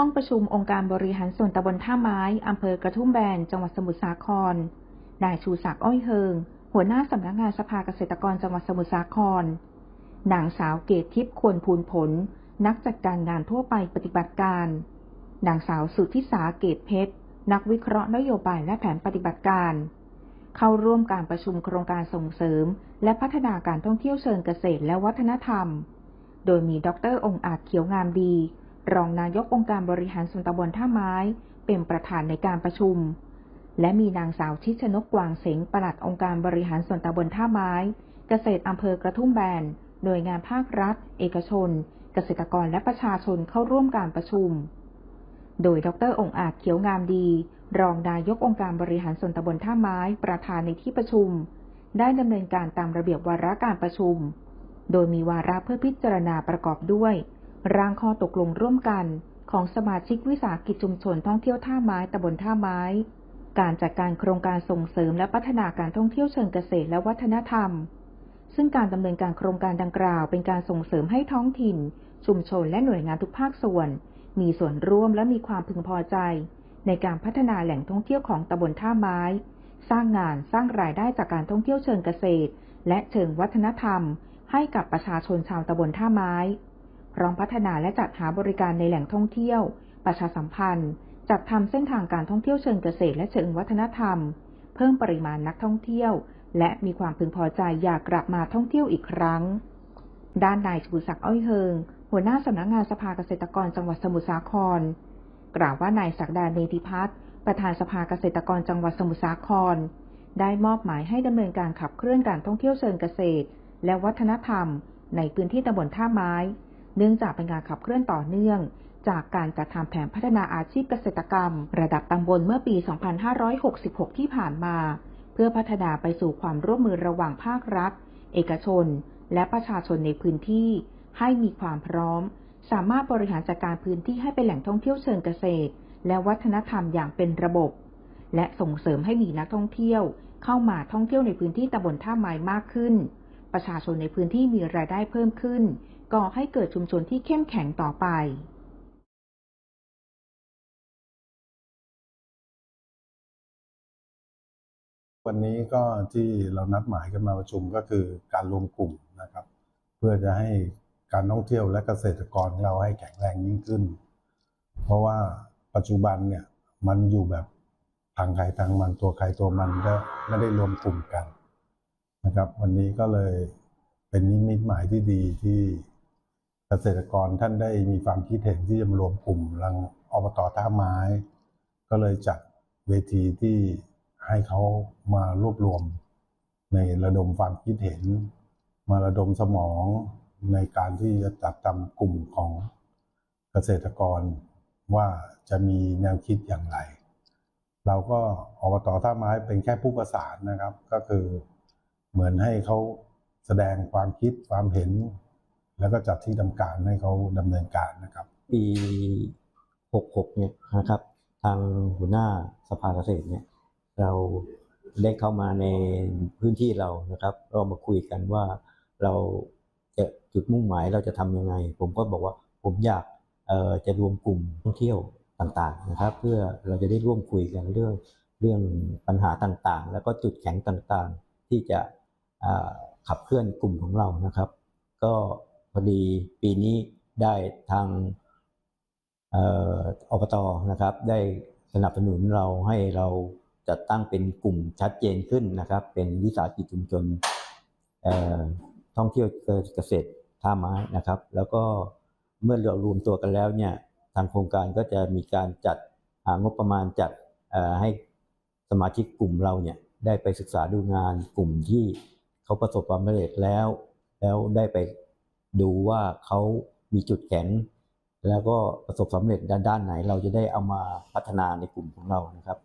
้องประชุมองค์การบริหารส่วนตำบลท่าไม้อำเภอกระทุ่มแบน จังหวัดสมุทรสาคร นายชูศักดิ์อ้อยเฮิง หัวหน้าสำนักงานสภาเกษตรกรจังหวัดสมุทรสาคร นางสาวเกตทิพย์ควรภูลผล นักจัดการงานทั่วไปปฏิบัติการ นางสาวสุทธิสาเกตเพชร นักวิเคราะห์นโยบายและแผนปฏิบัติการ เข้าร่วมการประชุมโครงการส่งเสริม และพัฒนาการท่องเที่ยวเชิงเกษตรและวัฒนธรรม โดยมีดรองค์อาจเขียวงามดี รองนายกองค์การบริหารส่วนตำบลท่าไม้ เป็นประธานในการประชุม และมีนางสาวชิชนกกวางเสงปลัดองค์การบริหารส่วนตำบลท่าไม้ เกษตรอำเภอกระทุ่มแบน หน่วยงานภาครัฐ เอกชน เกษตรกรและประชาชนเข้าร่วมการประชุม โดยดรองอาจเขียวงามดี รองนายกองค์การบริหารส่วนตำบลท่าไม้ ประธานในที่ประชุม ได้ดำเนินการตามระเบียบวาระการประชุม โดยมีวาระเพื่อพิจารณาประกอบด้วย ร่างข้อตกลงร่วมกันของสมาชิกวิสาหกิจชุมชนท่องเที่ยวท่าไม้ตำบลท่าไม้ การจัดการโครงการส่งเสริมและพัฒนาการท่องเที่ยวเชิงเกษตรและวัฒนธรรม ซึ่งการดำเนินการโครงการดังกล่าว เป็นการส่งเสริมให้ท้องถิ่น ชุมชนและหน่วยงานทุกภาคส่วน มีส่วนร่วมและมีความพึงพอใจ ในการพัฒนาแหล่งท่องเที่ยวของตำบลท่าไม้ สร้างงานสร้างรายได้จากการท่องเที่ยวเชิงเกษตร และเชิงวัฒนธรรม ให้กับประชาชนชาวตำบลท่าไม้ พร้อมพัฒนาและจัดหาบริการในแหล่งท่องเที่ยว ประชาสัมพันธ์ จัดทำเส้นทางการท่องเที่ยวเชิงเกษตรและเชิงวัฒนธรรม เพิ่มปริมาณนักท่องเที่ยว และมีความพึงพอใจอยากกลับมาท่องเที่ยวอีกครั้ง ด้านนายชูศักดิ์อ้อยเฮิง หัวหน้าสำนักงานสภาเกษตรกรจังหวัดสมุทรสาคร กล่าวว่านายศักดาเนติพัฒน์ประธานสภาเกษตรกรจังหวัดสมุทรสาคร ได้มอบหมายให้ดำเนินการขับเคลื่อนการท่องเที่ยวเชิงเกษตร และวัฒนธรรม ในพื้นที่ตำบลท่าไม้ เนื่องจากเป็นการขับเคลื่อนต่อเนื่อง จากการจัดทำแผนพัฒนาอาชีพเกษตรกรรม ระดับตำบลเมื่อปี 2566 ที่ผ่านมา เพื่อพัฒนาไปสู่ความร่วมมือระหว่างภาครัฐ เอกชน และประชาชนในพื้นที่ ให้มีความพร้อม สามารถบริหารจัดการพื้นที่ให้เป็นแหล่งท่องเที่ยวเชิงเกษตร และวัฒนธรรมอย่างเป็นระบบ และส่งเสริมให้มีนักท่องเที่ยวเข้ามาท่องเที่ยวในพื้นที่ตำบลท่าไม้มากขึ้น ประชาชนในพื้นที่มีรายได้เพิ่มขึ้น ก่อให้เกิดชุมชนที่เข้มแข็งต่อไปวันนี้ก็ที่เรานัดหมายกันมาประชุมก็คือการรวมกลุ่มนะครับ เพื่อจะให้การท่องเที่ยวและเกษตรกรเราให้แข็งแรงยิ่งขึ้น เพราะว่าปัจจุบันเนี่ยมันอยู่แบบทางใครทางมันตัวใครตัวมันก็ไม่ได้รวมกลุ่มกันนะครับ วันนี้ก็เลยเป็นนิมิตหมายที่ดีที่ เกษตรกรท่านได้มีความคิดเห็นที่จะมารวมกลุ่มรังอบตท่าไม้ ก็เลยจัดเวทีที่ให้เขามารวบรวม ในระดมความคิดเห็น มาระดมสมองในการที่จะจัดทำกลุ่มของเกษตรกรว่าจะมีแนวคิดอย่างไร เราก็อบตท่าไม้เป็นแค่ผู้ประสานนะครับ ก็คือเหมือนให้เขาแสดงความคิดความเห็น แล้วก็จัดที่ทำการให้เขาดำเนินการนะครับ ปี 66 เนี่ยนะครับ ทางหัวหน้าสภาเกษตรเนี่ย เราได้เข้ามาในพื้นที่เรานะครับ เรามาคุยกันว่าเราจะจุดมุ่งหมายเราจะทำยังไง ผมก็บอกว่าผมอยากเอ่อจะรวมกลุ่มท่องเที่ยวต่างๆนะครับ เพื่อเราจะได้ร่วมคุยกันเรื่องเรื่องปัญหาต่างๆ แล้วก็จุดแข็งต่างๆ ที่จะอ่าขับเคลื่อนกลุ่มของเรานะครับ ก็ พอดีปีนี้ได้ทางอ่ออบตนะครับ ได้สนับสนุนเราให้เราจัดตั้งเป็นกลุ่มชัดเจนขึ้นนะครับ เป็นวิสาหกิจชุมชนท่องเที่ยวเกษตรท่าไม้นะครับ แล้วก็เมื่อเรารวมตัวกันแล้วเนี่ยทางโครงการก็จะมีการจัดหางบประมาณจัดให้สมาชิกกลุ่มเราเนี่ยได้ไปศึกษาดูงานกลุ่มที่เขาประสบความสำเร็จแล้ว แล้วได้ไป ดูว่าเขามีจุดแข็งแล้วก็ประสบความสำเร็จด้านด้านไหน เราจะได้เอามาพัฒนาในกลุ่มของเรานะครับ